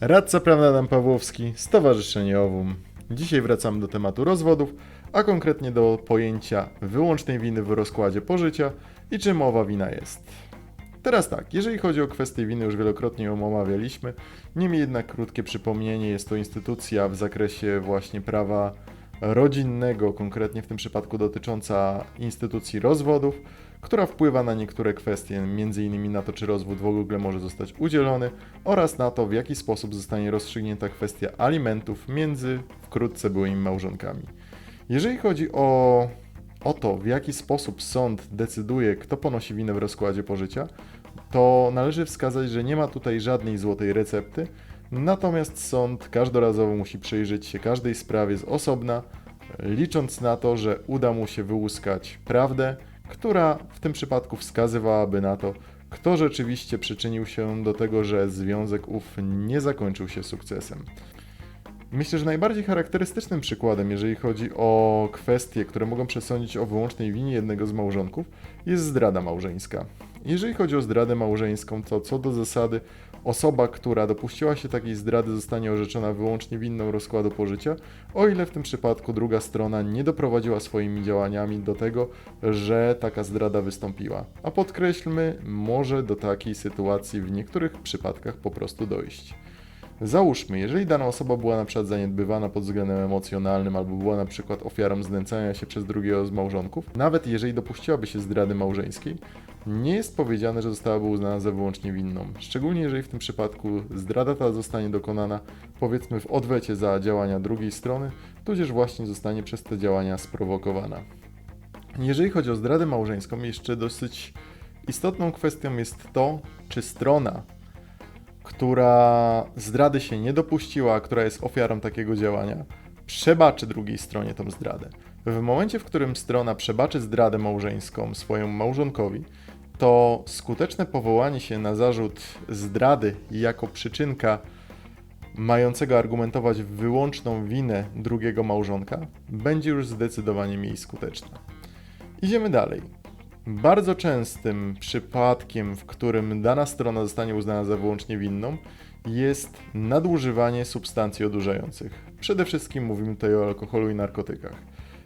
Radca prawny Adam Pawłowski, Stowarzyszenie OWUM. Dzisiaj wracamy do tematu rozwodów, a konkretnie do pojęcia wyłącznej winy w rozkładzie pożycia i czym owa wina jest. Teraz tak, jeżeli chodzi o kwestię winy, już wielokrotnie ją omawialiśmy, niemniej jednak krótkie przypomnienie, jest to instytucja w zakresie właśnie prawa rodzinnego, konkretnie w tym przypadku dotycząca instytucji rozwodów, która wpływa na niektóre kwestie, m.in. na to, czy rozwód w ogóle może zostać udzielony oraz na to, w jaki sposób zostanie rozstrzygnięta kwestia alimentów między wkrótce byłymi małżonkami. Jeżeli chodzi o, o to, w jaki sposób sąd decyduje, kto ponosi winę w rozkładzie pożycia, to należy wskazać, że nie ma tutaj żadnej złotej recepty, natomiast sąd każdorazowo musi przyjrzeć się każdej sprawie z osobna, licząc na to, że uda mu się wyłuskać prawdę, która w tym przypadku wskazywałaby na to, kto rzeczywiście przyczynił się do tego, że związek ów nie zakończył się sukcesem. Myślę, że najbardziej charakterystycznym przykładem, jeżeli chodzi o kwestie, które mogą przesądzić o wyłącznej winie jednego z małżonków, jest zdrada małżeńska. Jeżeli chodzi o zdradę małżeńską, to co do zasady osoba, która dopuściła się takiej zdrady, zostanie orzeczona wyłącznie winną rozkładu pożycia, o ile w tym przypadku druga strona nie doprowadziła swoimi działaniami do tego, że taka zdrada wystąpiła. A podkreślmy, może do takiej sytuacji w niektórych przypadkach po prostu dojść. Załóżmy, jeżeli dana osoba była na przykład zaniedbywana pod względem emocjonalnym albo była na przykład ofiarą znęcania się przez drugiego z małżonków, nawet jeżeli dopuściłaby się zdrady małżeńskiej, nie jest powiedziane, że zostałaby uznana za wyłącznie winną. Szczególnie jeżeli w tym przypadku zdrada ta zostanie dokonana powiedzmy w odwecie za działania drugiej strony, tudzież właśnie zostanie przez te działania sprowokowana. Jeżeli chodzi o zdradę małżeńską, jeszcze dosyć istotną kwestią jest to, czy strona która zdrady się nie dopuściła, która jest ofiarą takiego działania, przebaczy drugiej stronie tą zdradę. W momencie, w którym strona przebaczy zdradę małżeńską swojemu małżonkowi, to skuteczne powołanie się na zarzut zdrady jako przyczynka mającego argumentować wyłączną winę drugiego małżonka będzie już zdecydowanie mniej skuteczne. Idziemy dalej. Bardzo częstym przypadkiem, w którym dana strona zostanie uznana za wyłącznie winną, jest nadużywanie substancji odurzających. Przede wszystkim mówimy tutaj o alkoholu i narkotykach.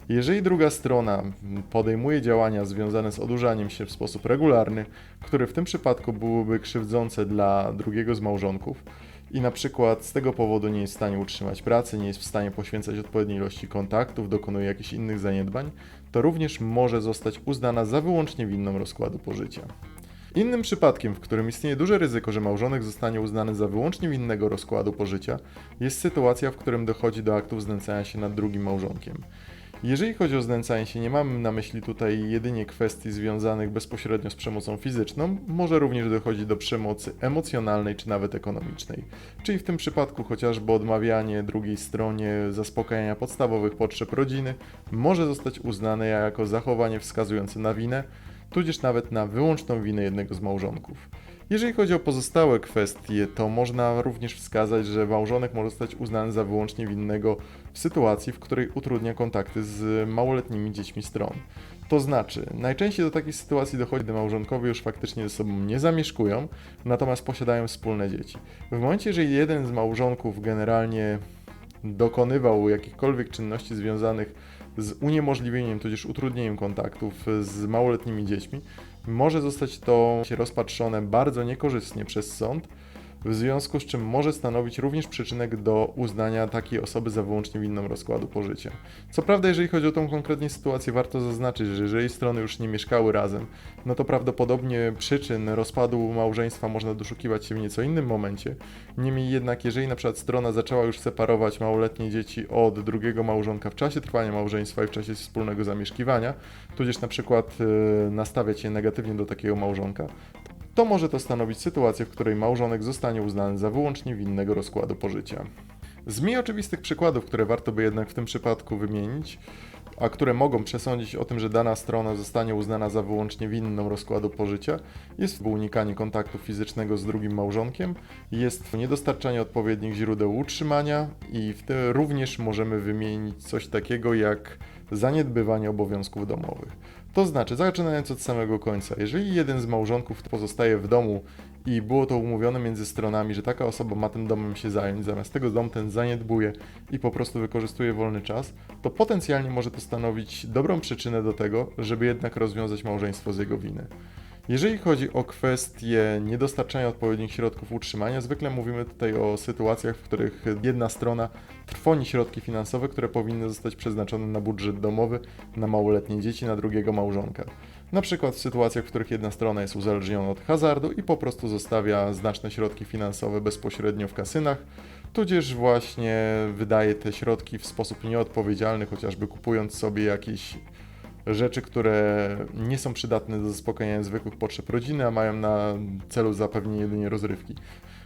Jeżeli druga strona podejmuje działania związane z odurzaniem się w sposób regularny, które w tym przypadku byłyby krzywdzące dla drugiego z małżonków, i na przykład z tego powodu nie jest w stanie utrzymać pracy, nie jest w stanie poświęcać odpowiedniej ilości kontaktów, dokonuje jakichś innych zaniedbań, to również może zostać uznana za wyłącznie winną rozkładu pożycia. Innym przypadkiem, w którym istnieje duże ryzyko, że małżonek zostanie uznany za wyłącznie winnego rozkładu pożycia, jest sytuacja, w którym dochodzi do aktów znęcania się nad drugim małżonkiem. Jeżeli chodzi o znęcanie się, nie mamy na myśli tutaj jedynie kwestii związanych bezpośrednio z przemocą fizyczną, może również dochodzić do przemocy emocjonalnej czy nawet ekonomicznej. Czyli w tym przypadku chociażby odmawianie drugiej stronie zaspokajania podstawowych potrzeb rodziny może zostać uznane jako zachowanie wskazujące na winę, tudzież nawet na wyłączną winę jednego z małżonków. Jeżeli chodzi o pozostałe kwestie, to można również wskazać, że małżonek może zostać uznany za wyłącznie winnego w sytuacji, w której utrudnia kontakty z małoletnimi dziećmi stron. To znaczy, najczęściej do takiej sytuacji dochodzi, gdy małżonkowie już faktycznie ze sobą nie zamieszkują, natomiast posiadają wspólne dzieci. W momencie, jeżeli jeden z małżonków generalnie dokonywał jakichkolwiek czynności związanych z uniemożliwieniem tudzież utrudnieniem kontaktów z małoletnimi dziećmi, może zostać to rozpatrzone bardzo niekorzystnie przez sąd, w związku z czym może stanowić również przyczynek do uznania takiej osoby za wyłącznie winną rozkładu pożycia. Co prawda, jeżeli chodzi o tą konkretnie sytuację, warto zaznaczyć, że jeżeli strony już nie mieszkały razem, no to prawdopodobnie przyczyn rozpadu małżeństwa można doszukiwać się w nieco innym momencie. Niemniej jednak, jeżeli na przykład strona zaczęła już separować małoletnie dzieci od drugiego małżonka w czasie trwania małżeństwa i w czasie wspólnego zamieszkiwania, tudzież na przykład yy, nastawiać się negatywnie do takiego małżonka, to może to stanowić sytuację, w której małżonek zostanie uznany za wyłącznie winnego rozkładu pożycia. Z mniej oczywistych przykładów, które warto by jednak w tym przypadku wymienić, a które mogą przesądzić o tym, że dana strona zostanie uznana za wyłącznie winną rozkładu pożycia, jest unikanie kontaktu fizycznego z drugim małżonkiem, jest niedostarczanie odpowiednich źródeł utrzymania i w tym również możemy wymienić coś takiego jak zaniedbywanie obowiązków domowych. To znaczy, zaczynając od samego końca, jeżeli jeden z małżonków pozostaje w domu i było to umówione między stronami, że taka osoba ma tym domem się zająć, zamiast tego dom ten zaniedbuje i po prostu wykorzystuje wolny czas, to potencjalnie może to stanowić dobrą przyczynę do tego, żeby jednak rozwiązać małżeństwo z jego winy. Jeżeli chodzi o kwestię niedostarczania odpowiednich środków utrzymania, zwykle mówimy tutaj o sytuacjach, w których jedna strona trwoni środki finansowe, które powinny zostać przeznaczone na budżet domowy, na małoletnie dzieci, na drugiego małżonka. Na przykład w sytuacjach, w których jedna strona jest uzależniona od hazardu i po prostu zostawia znaczne środki finansowe bezpośrednio w kasynach, tudzież właśnie wydaje te środki w sposób nieodpowiedzialny, chociażby kupując sobie jakieś rzeczy, które nie są przydatne do zaspokojenia zwykłych potrzeb rodziny, a mają na celu zapewnienie jedynie rozrywki.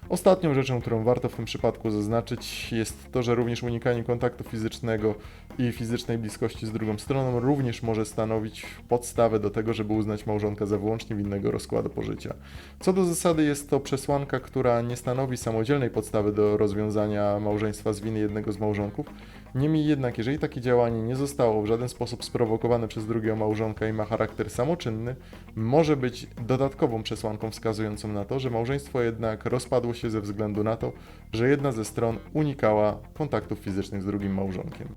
Ostatnią rzeczą, którą warto w tym przypadku zaznaczyć, jest to, że również unikanie kontaktu fizycznego i fizycznej bliskości z drugą stroną również może stanowić podstawę do tego, żeby uznać małżonka za wyłącznie winnego rozkładu pożycia. Co do zasady jest to przesłanka, która nie stanowi samodzielnej podstawy do rozwiązania małżeństwa z winy jednego z małżonków. Niemniej jednak, jeżeli takie działanie nie zostało w żaden sposób sprowokowane przez drugiego małżonka i ma charakter samoczynny, może być dodatkową przesłanką wskazującą na to, że małżeństwo jednak rozpadło się ze względu na to, że jedna ze stron unikała kontaktów fizycznych z drugim małżonkiem.